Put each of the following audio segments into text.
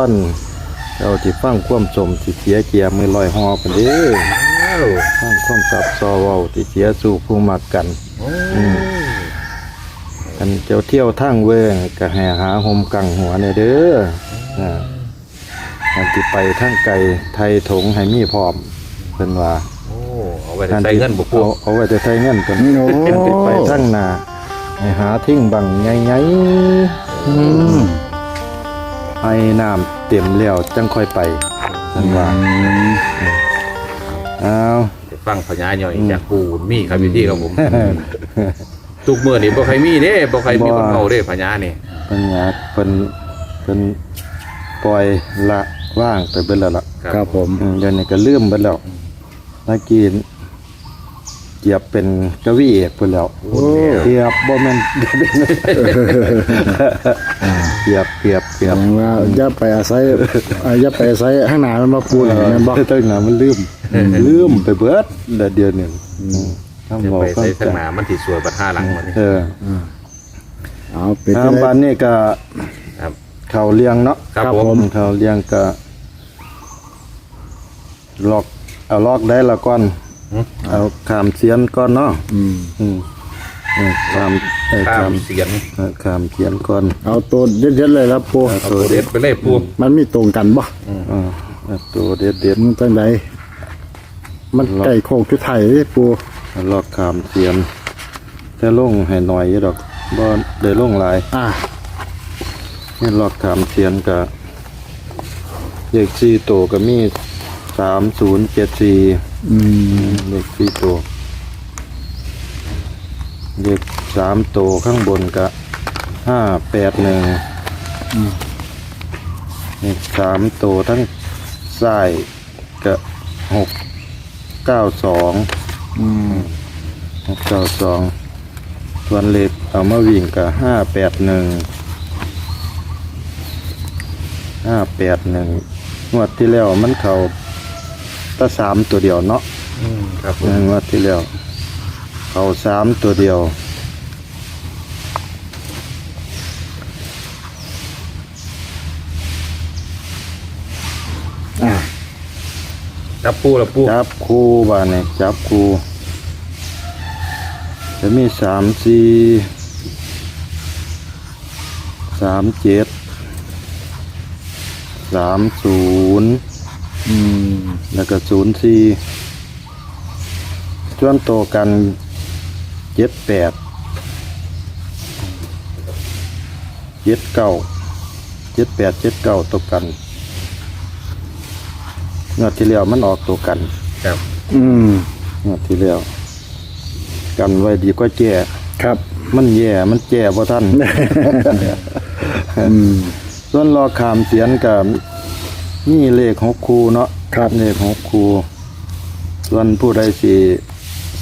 อนเราที่ฟังความสมที่เสียเกียร์มือลอยหอกันเด้ออ้าวฟังความสับซอเว้าที่เสียสู่ผู้มักกันโอ้กันเจ้าเที่ยวทางเวิงก็แห่หาหมกังหัวเนี่ยเด้ออ่าอันที่ไปทางไกลไทยถงให้มีพร้อมเพิ่นว่าโอ้เอาไว้ใส่เงินบุกปูเอาเอาไว้จะใช้เงินกันโอ้กันที่ไปทางหนาให้หาทิ้งบังใหญ่ ๆอืมให้น้ำเต็มแล้วจังค่อยไปนั่นว่าเอาไปฟังพญาย่อยจากปูมีครับพี่ที่ครับผมทุกเมื่อนี่บ่ใครมีเด้บ่ใครมีคนเอาเด้พญานี่ปัญญาเพิ่นเพิ่นปล่อยละว่างไปเบิดแล้วล่ะครับผมอืมเดี๋ยวนี้ก็ลืมเบิดแล้วเมื่อกี้ เกียบเป็นกวีเอกเพิ่นแล้วเกียบบ่แม่นเกียบเกียบเกียบแสดงว่าอย่าไปอาศัยอ่าอย่าไปอาศัยข้างหน้ามันมาปูนแม่นบ่ตั้งนานมันลืมลืมไปเบิดแต่เดียวหนึงทำจะบ่ไปฟังใส่ข้างหกันน้ามันสิสวยบัดห้าหลังมันนี่เออเอาเป็นอาจังบ้านได๋นี้ก็ครับเขาเลี้ยงเนาะครับครับผผมมเขาเลี้ยงก็ลอกเอาลอกได้ละก่อนอืม เอาขามเสียนก่อนเนาะอืมขามเออข้ามเสียนขามเสียนก่อนเอาตัวเด็ดๆเลยครับปูเอาตัวเด็ดไปเลยปูมันมีตรงกันบ่อ่าตัวเด็ดเด็ดมันจังไดมันไก่โคกที่ไทยเด้ปูลอกขามเสียนแต่ลงให้หน่อยยู่ดอกบ่ได้ลงหลายอ่านี่ลอกขามเสียนก็เลข4ตัวก็มีดสี่ อืมเลขสี่ตัว เลขสามตัวข้างบนก็ห้าแปดหนึ่งเลขสามตัวทั้งซ้ายก็หกเก้าสองอืมหกเก้าสองส่วนเลขเอามาวิ่งก็ห้าแปดหนึ่งห้าแปดหนึ่งงวดที่แล้วมันเข่า ตั้สามตัวเดียวเนาะอืมครับผมงวดที่แล้วเขาสามตัวเดียวอ่าจับปูละปูจับคู่บ้านเนี่ยจับคู่จะมีสามสี่สามเจ็ดสามศูนย์อืม แล้วก็ศูนย์สี่ส่วนโตวกันเจ็ดแปดเจ็ดเก้าเจ็ดแปดเจ็ดเก้าตัวกันงวดที่แล้วมันออกตัวกัน ครับ อืมงวดที่แล้วกันไว้ดีกว่าแก่ครับ มันแย่ มันแก่บ่ท่านอืมส่วนรอขามเสียนกับนี่เลขหกคูเนาะ ครับเลขหกคูส่วนผู้ใดสิ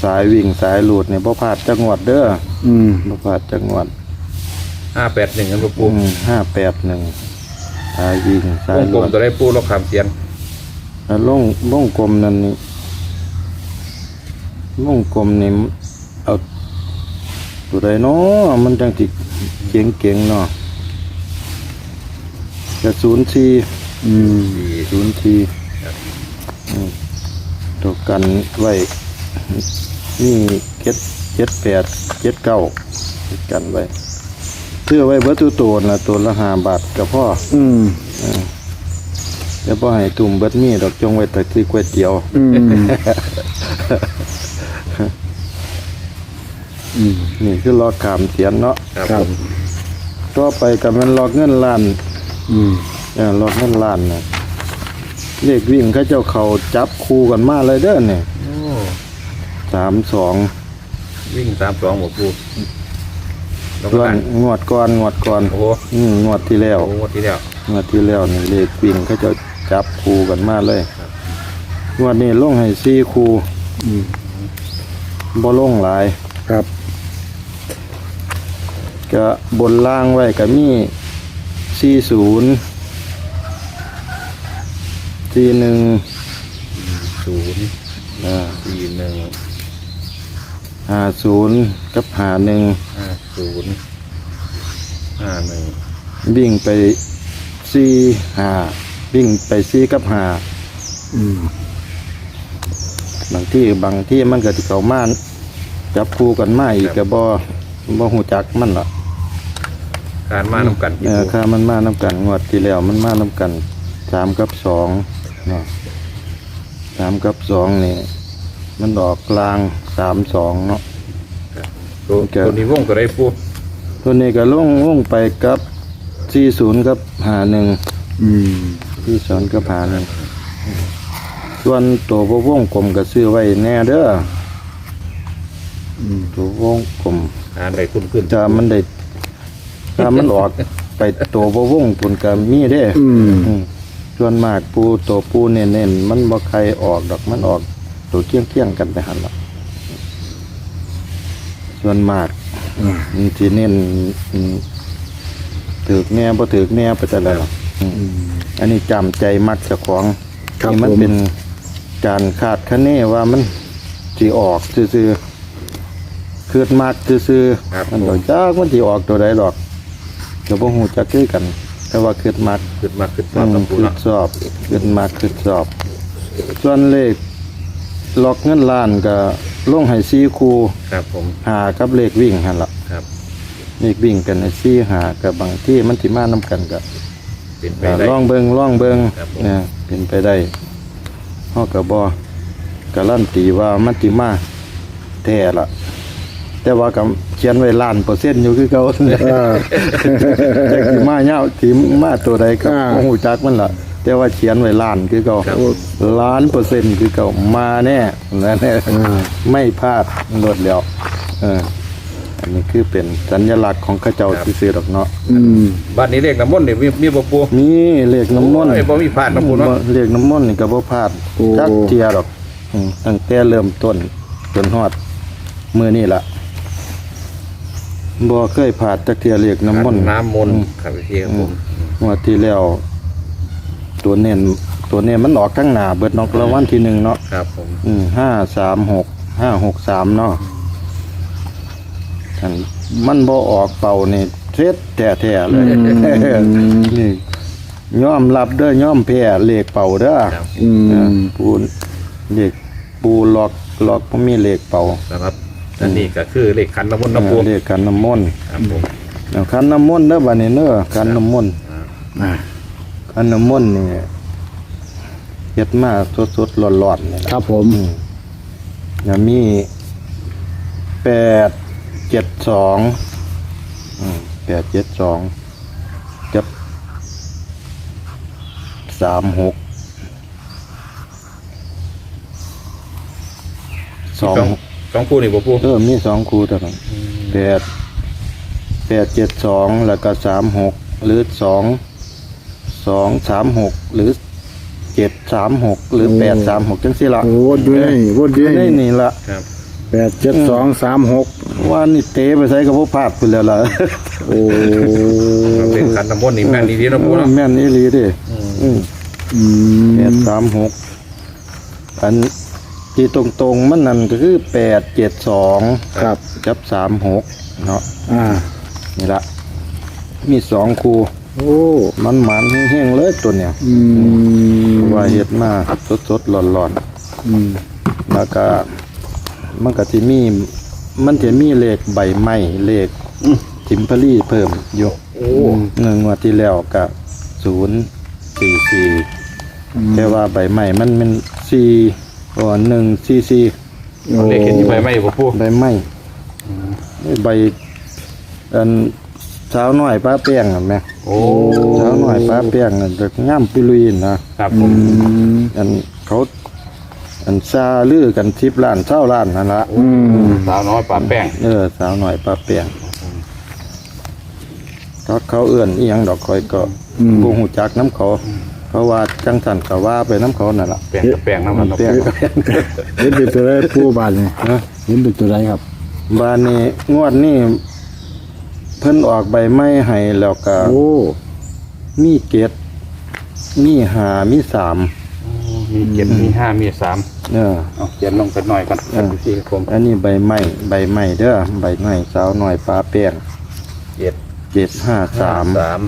สายวิ่งสายหลุดเนี่ยบ่พลาดจังหวัดเด้ออืมบ่พลาดจังหวัดห้าแปดหนึ่งกันปูห้าแปดหนึ่งสายวิ่งสาวยงหกลลวมดตัวได้ปูลกขามเสียนแล้วลงลงกลมนั่นนี่ลงกลมนี่เอาตัวใดเนาะมันจังสิเก่งเก่งๆเนาะจะศูนย์สี่อืมศูนย์ทีอืม ตัวกันไว้นี่เจ็ดเจ็ดแปดเจ็ดเก้ากันไว้เพื่อไว้เบิดตัวตัวนะตัวละห้าบาทกับพ่ออืมแต่พ่อให้ตุ่มเบิดมีดอกจงไว้แต่ที่ก๋วยเตี๋ยวอืมอืมนี่คือลอกขามเสียนเนาะครับครัผบมต่อไปกับมันลอกเงินล้าน อืมเออลอกเงินล้านนะ เลขวิ่งเขาเจ้าเขาจับคู่กันมาเลยเด้อเนี่ยโอ้สามสองวิ่งตามสองหมดปูแล้วส่ก็วนตั้งงวดก่อนงวดก่อนโอ้โหอืมงวดที่แล้ว โอ้โหทีเดียวงวดที่แล้วนี่เลขวิ่งเขาจะจับคูกันมาเลยงวดนี้ลงให้สี่คูอืมบ่ลงหลาย ครับ ก็บนล่างไว้ก็มีสี่ศูนย์ สี่หนึ่งศูนย์อ่าสี่หนึ่งห้าศูนย์กับห้าหนึ่งห้าศูนย์ห้าหนึ่งวิ่งไปสี่หาวิ่งไปสี่กับหาอืมบางที่บางที่มันก็ที่เขามาจับคู่กันมาอีกก็บ่บ่หูจักมันละการมานํกันที่เออปูค่ามันมาน้กันงวดที่แล้วมันมาน้กันสามกับสอง เนาะสามกับสองนี่มันออกกลางสามสองเนาะ ตัวโอเคตัวนี้วงตัวใดปูตัวนี้ก็ลงลงไปกับสี่ศูนย์กับหาหนึ่งอืมที่สอนกับหาหนึ่งส่วนตัวบ่วงกลมก็ซื้อไว้แน่เด้ออืมตัววงกลม อ่านได้คุ้นขึ้นถ้ามันได้ถ้ามันออกไปตัวบ่วงผลก็มีเด้อืมอืม ส่วนมากปูตัวปูเน้นๆมันบ่ใครออกดอกมันออกตัวเคี่ยงเคียงๆกันไปหันละส่วนมากอ่ามันสิเน้นอืมถือกแน่บ่ถือกแน่ไปแต่ละหรอกอืมอืมอันนี้จำใจมักเจ้าของครับนี่มันผมเป็นการคาดคะเนว่ามันสิออกซื่อๆคืดมากซื่อครับๆมันดอกจักมันสิออกตัวใดดอกก็บ่ฮู้จักคือกัน แต่ว่าคืดมากขึ้นมาขึ้นอืมากับมปูคืดเนาะสอบคืดมากคืดสอบ ส่วนเลขล็อกเงินล้านก็ลงให้4คู่ครับผมหากับเลขวิ่งหั่นล่ะครับ เลขวิ่งกันให้4หากับบางที่มันสิมานํกันก็เป็นไปอ่าได้ ล่องเบิงล่องเบิงครับผม เนี่ยเป็นไปได้ฮอกกับบอกาลั่นตีว่ามันติมาแท้ละ แต่ว่ากับเขียนไว้ล้านเปอร์เซ็นต์อยู่คือเก่าอ่าแต่สิมาเงาสิมาตัวใดก็อ่าบ่ฮู้จักมันล่ะ แต่ว่าเขียนไว้ล้านคือเก่าครับล้านเปอร์เซ็นต์คือเก่ามาแน่และแน่ไม่พลาดลดแล้วเอออันนี้คือเป็นสัญลักษณ์ของเข้าเจ้าที่ซื้อดอกเนาะอืมบ้านนี้เลขน้ำมนต์นี่มีมีบ่ปูมีเลขน้ำมนต์โอ้ยบ่มีพลาดนะปูเนาะบ่เรียกน้ำมนต์นี่ก็บ่พลาดโอ้จักเทียดอกอืมตั้งแต่เริ่มต้นจนฮอดมื้อนี้ล่ะ บ่เคยพลาดจักเทียเรียกน้ำมนต์น้ำมนต์ครับพี่ครับผมงวดที่แล้วตัวเน้นตัวเน้นมันออกข้างหน้าเบิดนอกรางวัลที่หนึ่งเนาะครับผมอืมห้าสามหกห้าหกสามเนาะคันมันบ่ออกเป่านี่เท็ดแท้ๆเลยนี่ยอมรับเด้อยอมแพ้เลขเป่าเด้อครับอืเออมปูเลขปูหลอกหลอกบ่มีเลขเป่านะครับ อันนี้ก็คือเลขขันน้ำมนต์น้ำปูเออเลขกันน้ำมนต์ครับผมเอาขันน้ำมนต์เด้อบัดนี้เด้อขันน้ำมนต์อ่าขันน้ำมนต์นี่เฮ็ดมาสดๆร้อนๆนี่คล่ะรับผมอืมแล้วมีแปดเจ็ดสองอืมแปดเจ็ดสองกับสามหกสองส องสองปูนี่บ่ปูเออมีสองคูเท่านั้นแปดแปดเจ็ดสองแล้วก็สามหกหรือสองสองสามหกหรือเจ็ดสามหกหรือแปดสามหกจังสิละโอ้วนอยู่นี่วนอยู่นี่นี่นี่ละครับ แปดเจ็ดสองสามหกว่านี่เตะไปใส่กับพวกพลาดไปแล้วล่ะโอ้เลขขันน้ำมนต์นี่แม่นดีๆนะปูเนาะแม่นอีหลีดิอืมอืม แปดสามหกอัน ที่ตรงๆมันนั่นก็คือแปดเจ็ดสองครับกับสามหกเนาะอ่า นี่ละมีสองคูโอ้ มันหมันๆแห้งๆเลยตัวเนี้ยอืมว่าเฮ็ดมาสดๆร้อนอืมๆแล้วก็มันก็สิมีมันจะมีเลขใบไม้เลขทิมพลีเพิ่มอยู่โอ้เงินงวดที่แล้วก็ศูนย์สี่สี่แต่ว่าใบไม้มันเป็นสี่ อ๋อหนึ่งสี่สี่โอ้เลขเห็นที่ใบไม้บ่ปูใบไม้ใบอันสาวน้อยป้าแป้งอะแม่โอ้สาวน้อยป้าแป้งอะจะงามปิลุยนะครับผมอืมอันเขาอันซาลือกันทิพล้านเท่าล้านนั่นละอืมสาวน้อยปานแป้งเออสาวน้อยป้าแป้งถ้าเขาเอื้อนอีหยังดอกคอยก็อืมบ่ฮู้จักน้ำเขา เพราะว่าจังสันก็ว่าไปน้ำเขานั่นล่ะแป้งกับแป้งน้ำมันเนาะแป้งปูเห็นเป็นตัวไรผู้บานเนี่ยนะเห็นเป็นตัวไรครับบ้านนี้งวดนี้เพิ่นออกใบไม้ให้แล้วก็โอ้มีเกตมีหามีสามมีเจ็ดมีห้ามีสามเออ เอาเขียนลงไปหน่อยก่อนครับพี่ครับผมอันนี้ใบไม้ใบไม้เด้อใบไม้สาวน้อยปลาแป้งเจ็ดเจ็ดห้าสามสาม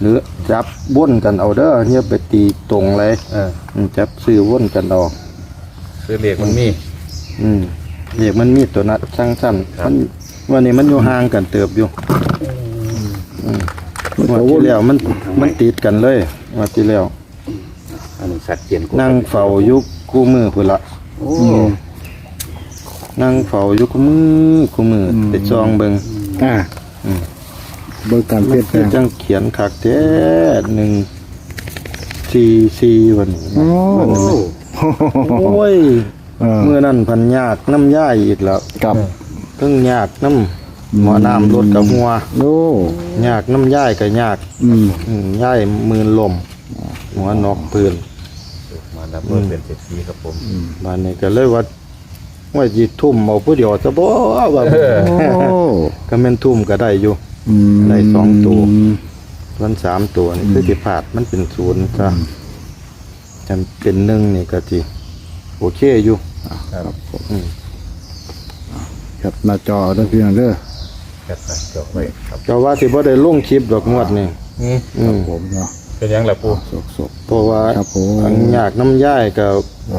หรือจับว่นกันเอาเด้อเนี่ยไปตีตรงเลยเอออืมจับซื้อว่นกันเอาคือเลขมันมี อืมเรียกมันมีตัวนัดช่างสั้นครับ มันวันนี้มันอยู่ห่างกันเติบอยู่มันงวันก็ที่วนแล้วมันมันติดกันเลยงวันที่แล้วอันนี้สัตว์เจนกูนั่งเฝ้าอยุคคู่มือพุ่นละ โอ้นั่งเฝ้าอยุคคู่มือคู่มืออไปจองเบิงอ่าอืม เบิ่งการเปมัลี่นยนแปลคืองจังเขียนคักแท้หนึ่งสี่สี่วันนี้โอ้วันนี้โอ้ยเออเมื่อนั้นพันยากน้ำย่ายอีกแล้วกับเพิ่งยากน้ำหมอน้ำรถกับหัวโอ้ยากน้ำย่ายกับยากอืมอืมย่ายมืนลมหัวนอกปืน มาดับเบิลเป็นเศรษฐีครับผมบ้านนี้ก็เลยว่าว่าจีทุ่มเอาผู้เดียวซะบ่ว่าเออโอ้ก็แม่นทุ่มก็ได้อยู่อืม ได้สองตัววันสามตัวนี่คือที่ผาดมันเป็นศูนย์ซะจำเป็นหนึ่งนี่ก็จีโอเคอยู่ครับผมอืมครับหน้าจอเด้อพี่น้องเด้อแค่ตัดจบไว้ครับก็ว่าสิบ่ได้ลงคลิปดอกงวดนี่อืมอืมผมเนาะเป็นยังล่ะปูสกสกเพราะว่าครับผมอันยากน้ำย่ายก็โอ้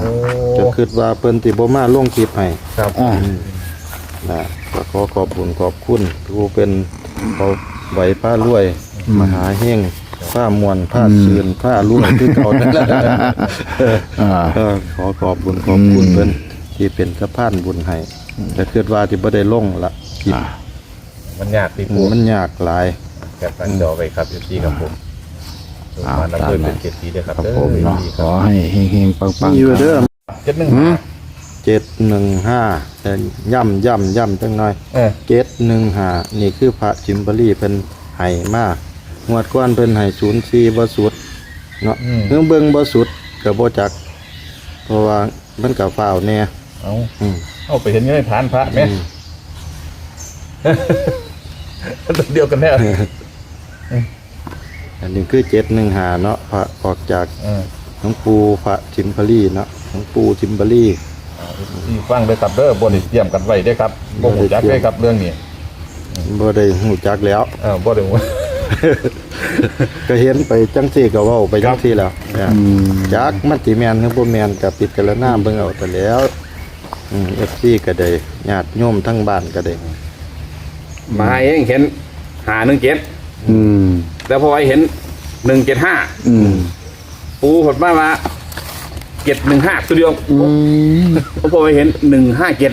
จะคิดว่าเพิ่นสิบ่มาลงคลิปให้ครับอ่านะก็ขอขอบคุณขอบคุณผู้เป็น เขาไหวผ้ารวยมหาเฮงผ้ามวลผ้าซื่นผ้ารวยที่เขานั่นแหละอ่าเออขอขอบคุณขอบคุณเพิ่นที่เป็นสะพานบุญให้แต่คิดว่าที่บ่ได้ลงละคลิปมันยากตีอืปูมมันยากหลายแค่ตัดจอไว้ครับเศรษฐีครับผมมาดับเบิลเป็นเศรษฐีด้วยครับครับเด้อผมเนาะดีขครัอบให้เฮงๆปังมีๆอยู่เด้อเจ็ดหนึ่งหืม เจ็ดหนึ่งห้าแต่ย่ำย่ำย่ำจังหน่อยเออเจ็ดหนึ่งห้านี่คือพระจิมบรีเป็นไห้มากงวดก้อนเป็นไห้ศูนย์สี่บ่สุดเนาะเรื่องเบิ่งบ่สุดกับบ่จัก เพราะว่ามันกับฝ้าวแน่เอาอืมเอาไปเห็นยังไงฐานพระไหมอืมเดียวกันแน่อันนี้คือเจ็ดหนึ่งหาเนาะพระออกจาก เออหลวงปู่พระจิมบรีเนาะหลวงปู่จิมบรี ที่ฟังด้วยครับเด้อบนเตรียมกันไว้เด้อครับบ่หูจักได้ครับเรื่องนี้บ่ได้หูจักแล้วเออบ่ได้หูก็เห็นไปจังซี่ก็เว้าไปจังซี่แล้วเนี่ยอืมจักมันสิแม่นหรือบ่แม่นก็ปิดกันแล้วหน้าเบิ่งเอาแต่แล้วอืม FC ก็ได้ญาติโยมทั้งบ้านก็ได้มาเองเห็นหาหนึ่งเจ็ดอืมแล้วพอไอ้เห็นหนึ่งเจ็ดห้าอืมปูหดมามา เจ็ดหนึ่งห้าตัวเดียวอืมพอไอ้เห็นหนึ่งห้าเจ็ด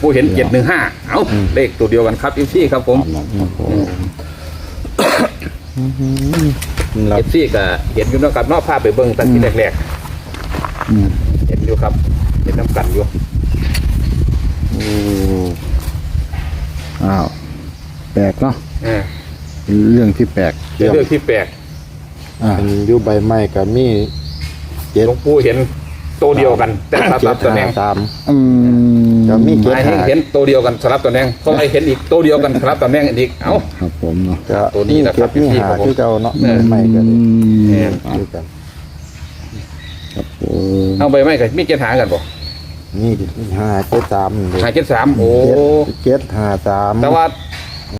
ปูเห็นเจ็ดหนึ่งห้าเอ้าเลขตัวเดียวกันครับอีซี่ครับผมครับผมรับเอฟซี่ก็เห็นอยู่เนาะครับเนอกภาพไปเบิ่งตั้งที่แรกอืมๆเห็นอยู่ครับ เห็นน้ำกันอยู่โอ้อ้าวแปลกเนาะเออเป็นเรื่องที่แปลกเป็นเรื่องที่แปลกอ่าเป็นอยู่ใบไม้ก็มี เจ็ดหลวงปู่เห็นตัวเดียวกัน แต่สลับเจ็ดตัวแนห้างสามอืมจะมีไอ้เห็นเห็นตัวเดียวกันสลับตัวแนงพอไอ้เห็นอีกตัวเดียวกันสลับตัวแนงอีกเอ้า ครับผมเนาะก็ตัวนี้นะครับเจ็ดมีพี่หาครับผมคือเก่าเนาะเออใบไม้ก็ได้แม่นคือกันครับผมเอาไปไหมกันมีเจ็ดหากันบ่นี่หาเจ็ดสามนี่หาเจ็ดสามโอ้ เจ็ดเจ็ดหาสามแต่ว่า